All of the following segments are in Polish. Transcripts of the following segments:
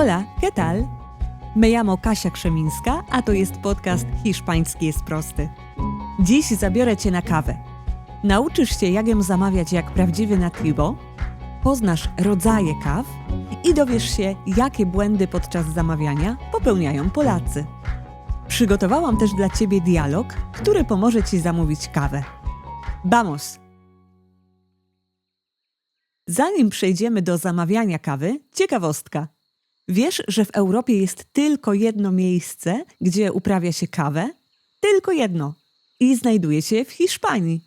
Hola, ¿qué tal? Me llamo Kasia Krzemińska, a to jest podcast Hiszpański jest prosty. Dziś zabiorę Cię na kawę. Nauczysz się, jak ją zamawiać jak prawdziwy nativo, poznasz rodzaje kaw i dowiesz się, jakie błędy podczas zamawiania popełniają Polacy. Przygotowałam też dla Ciebie dialog, który pomoże Ci zamówić kawę. Vamos! Zanim przejdziemy do zamawiania kawy, ciekawostka. Wiesz, że w Europie jest tylko jedno miejsce, gdzie uprawia się kawę? Tylko jedno. I znajduje się w Hiszpanii.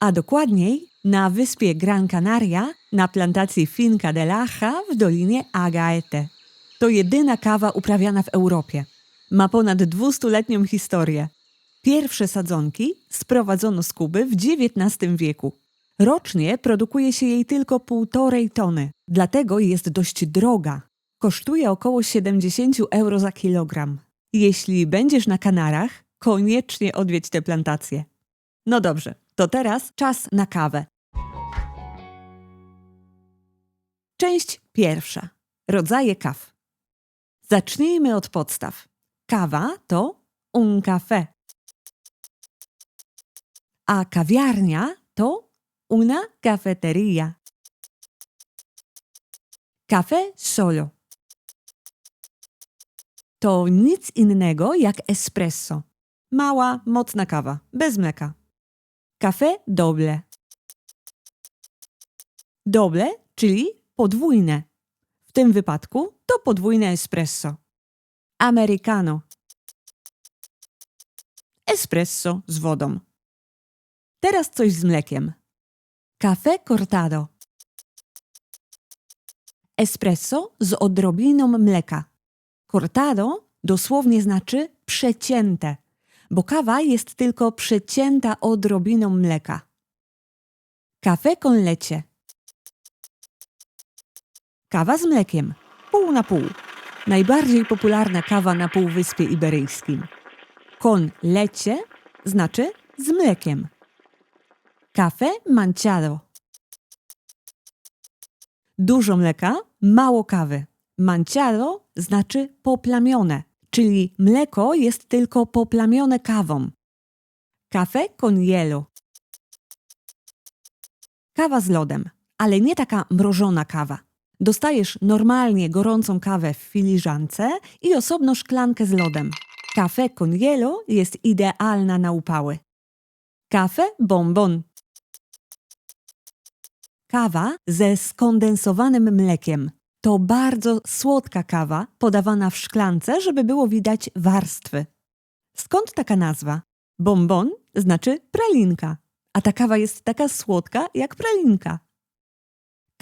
A dokładniej na wyspie Gran Canaria, na plantacji Finca de Laja w dolinie Agaete. To jedyna kawa uprawiana w Europie. Ma ponad 200-letnią historię. Pierwsze sadzonki sprowadzono z Kuby w XIX wieku. Rocznie produkuje się jej tylko półtorej tony, dlatego jest dość droga. Kosztuje około 70 euro za kilogram. Jeśli będziesz na Kanarach, koniecznie odwiedź tę plantację. No dobrze, to teraz czas na kawę. Część pierwsza. Rodzaje kaw. Zacznijmy od podstaw. Kawa to un café, a kawiarnia to una cafeteria. Café solo. To nic innego jak espresso. Mała, mocna kawa, bez mleka. Café doble. Doble, czyli podwójne. W tym wypadku to podwójne espresso. Americano. Espresso z wodą. Teraz coś z mlekiem. Café cortado. Espresso z odrobiną mleka. Cortado dosłownie znaczy przecięte, bo kawa jest tylko przecięta odrobiną mleka. Café con leche. Kawa z mlekiem. Pół na pół. Najbardziej popularna kawa na Półwyspie Iberyjskim. Con leche znaczy z mlekiem. Café manchado. Dużo mleka, mało kawy. Manchado znaczy poplamione, czyli mleko jest tylko poplamione kawą. Café con hielo. Kawa z lodem, ale nie taka mrożona kawa. Dostajesz normalnie gorącą kawę w filiżance i osobno szklankę z lodem. Café con hielo jest idealna na upały. Café bonbon. Kawa ze skondensowanym mlekiem. To bardzo słodka kawa, podawana w szklance, żeby było widać warstwy. Skąd taka nazwa? Bonbon znaczy pralinka, a ta kawa jest taka słodka jak pralinka.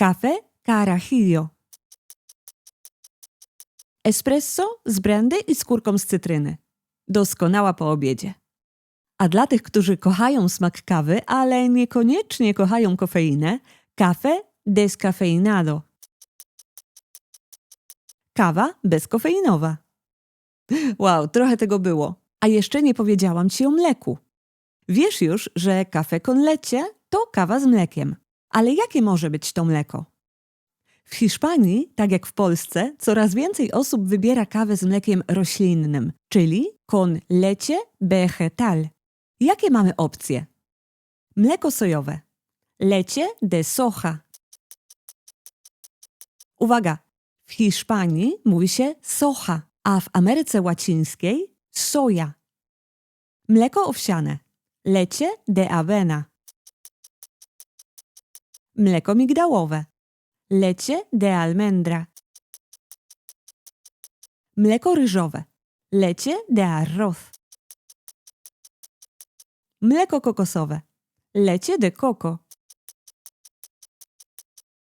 Café carajillo. Espresso z brandy i skórką z cytryny. Doskonała po obiedzie. A dla tych, którzy kochają smak kawy, ale niekoniecznie kochają kofeinę, café descafeinado. Kawa bezkofeinowa. Wow, trochę tego było. A jeszcze nie powiedziałam ci o mleku. Wiesz już, że café con leche to kawa z mlekiem. Ale jakie może być to mleko? W Hiszpanii, tak jak w Polsce, coraz więcej osób wybiera kawę z mlekiem roślinnym, czyli con leche vegetal. Jakie mamy opcje? Mleko sojowe. Leche de soja. Uwaga! Hiszpanii mówi się soja, a w Ameryce Łacińskiej soja. Mleko owsiane. Leche de avena. Mleko migdałowe. Leche de almendra. Mleko ryżowe. Leche de arroz. Mleko kokosowe. Leche de coco.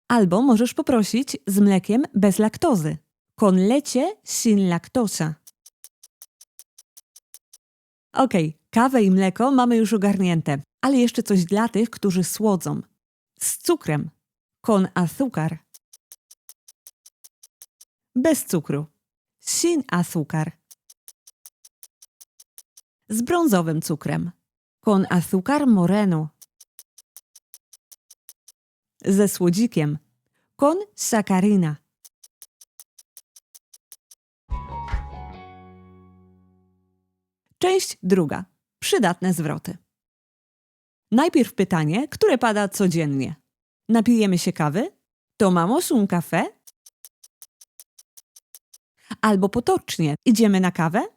Albo możesz poprosić z mlekiem bez laktozy. Con leche sin lactosa. Okej, kawę i mleko mamy już ogarnięte, ale jeszcze coś dla tych, którzy słodzą. Z cukrem. Con azúcar. Bez cukru. Sin azúcar. Z brązowym cukrem. Con azúcar moreno ze słodzikiem. Con sacarina. Część druga. Przydatne zwroty. Najpierw pytanie, które pada codziennie. Napijemy się kawy? Tomamos un café? Albo potocznie, idziemy na kawę?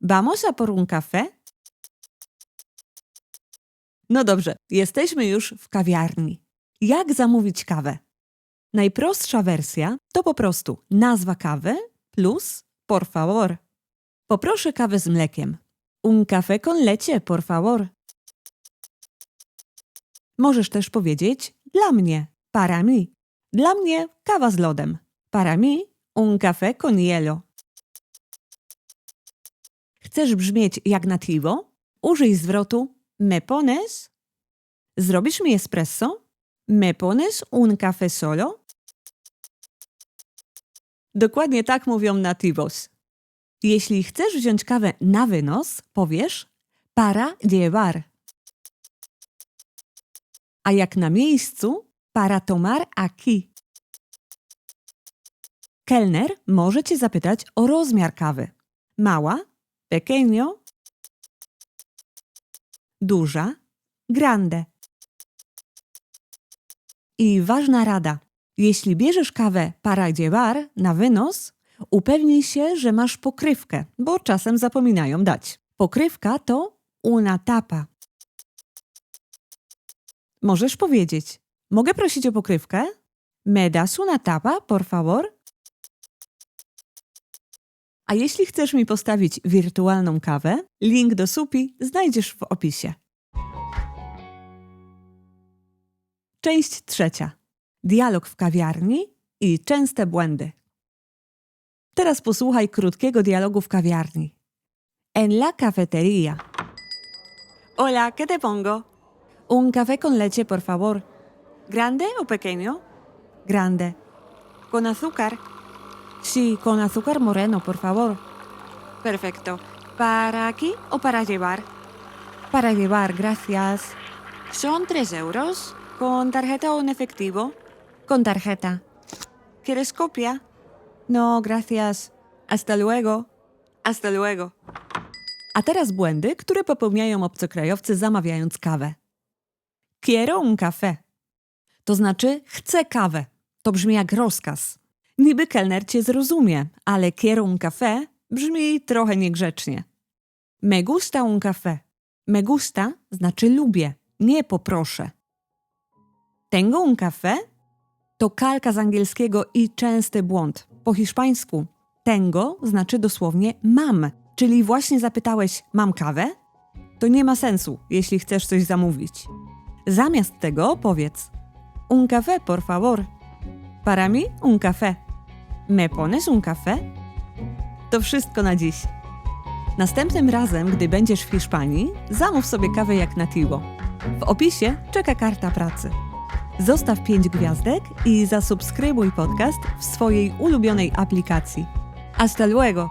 Vamos a por un café? No dobrze, jesteśmy już w kawiarni. Jak zamówić kawę? Najprostsza wersja to po prostu nazwa kawy plus por favor. Poproszę kawę z mlekiem. Un café con leche, por favor. Możesz też powiedzieć dla mnie, para mi. Dla mnie kawa z lodem. Para mi un café con hielo. Chcesz brzmieć jak nativo? Użyj zwrotu me pones? Zrobisz mi espresso? Me pones un café solo? Dokładnie tak mówią nativos. Jeśli chcesz wziąć kawę na wynos, powiesz para llevar. A jak na miejscu, para tomar aquí. Kelner może cię zapytać o rozmiar kawy. Mała, pequeño, duża, grande. I ważna rada. Jeśli bierzesz kawę para llevar na wynos, upewnij się, że masz pokrywkę, bo czasem zapominają dać. Pokrywka to una tapa. Możesz powiedzieć: Mogę prosić o pokrywkę? ¿Me das una tapa, por favor? A jeśli chcesz mi postawić wirtualną kawę, link do supi znajdziesz w opisie. Część trzecia. Dialog w kawiarni i częste błędy. Teraz posłuchaj krótkiego dialogu w kawiarni. En la cafetería. Hola, ¿qué te pongo? Un café con leche, por favor. ¿Grande o pequeño? Grande. ¿Con azúcar? Sí, con azúcar moreno, por favor. Perfecto. ¿Para aquí o para llevar? Para llevar, gracias. Son tres euros. ¿Con tarjeta o en efectivo? Con tarjeta. ¿Quieres copia? No, gracias. Hasta luego. Hasta luego. A teraz błędy, które popełniają obcokrajowcy zamawiając kawę. Quiero un café. To znaczy chcę kawę. To brzmi jak rozkaz. Niby kelner cię zrozumie, ale quiero un café brzmi trochę niegrzecznie. Me gusta un café. Me gusta znaczy lubię, nie poproszę. Tengo un café to kalka z angielskiego i częsty błąd. Po hiszpańsku tengo znaczy dosłownie mam, czyli właśnie zapytałeś mam kawę? To nie ma sensu, jeśli chcesz coś zamówić. Zamiast tego powiedz un café, por favor. Para mí un café. ¿Me pones un café? To wszystko na dziś. Następnym razem, gdy będziesz w Hiszpanii, zamów sobie kawę jak nativo. W opisie czeka karta pracy. Zostaw 5 gwiazdek i zasubskrybuj podcast w swojej ulubionej aplikacji. Hasta luego!